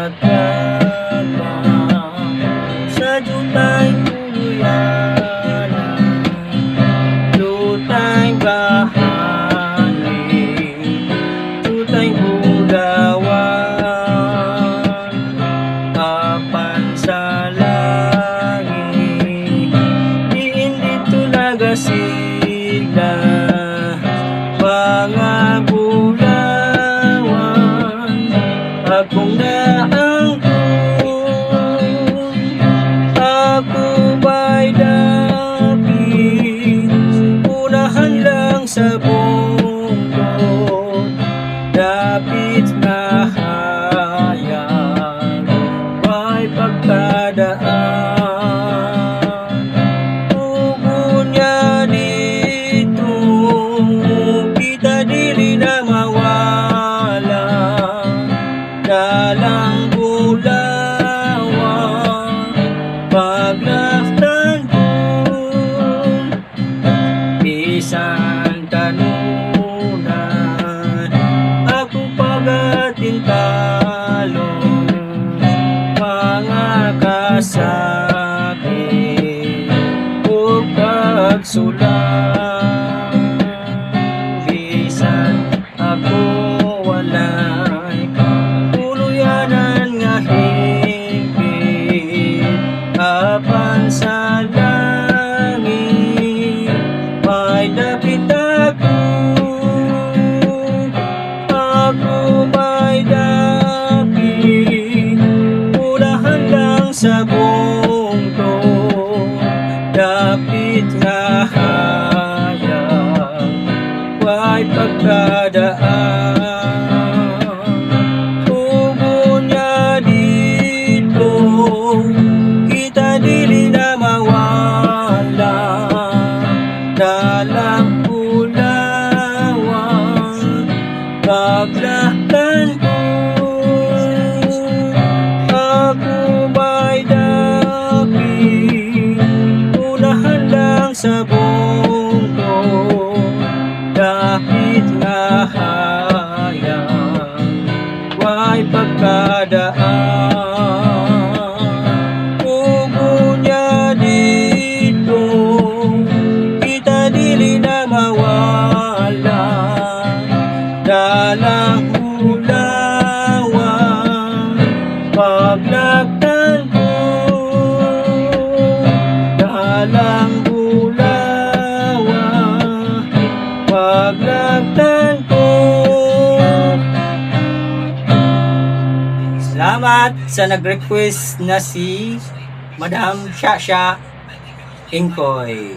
matapa Sa jutay tuluyan Lutay bahani Jutay ulawan Apan sa langit. Di hindi tulaga pagsulang Bisan ako walay Tuluyanan nga higit Apan sa langit. May dapit ako Ako may dapit. Unahan lang sa Kita dili na mawala Dalang ulawan Paglaktan ko Ako may dapit? Unahan lang sa bungko Salamat sa nag-request na si Madam Shasha Inkoy.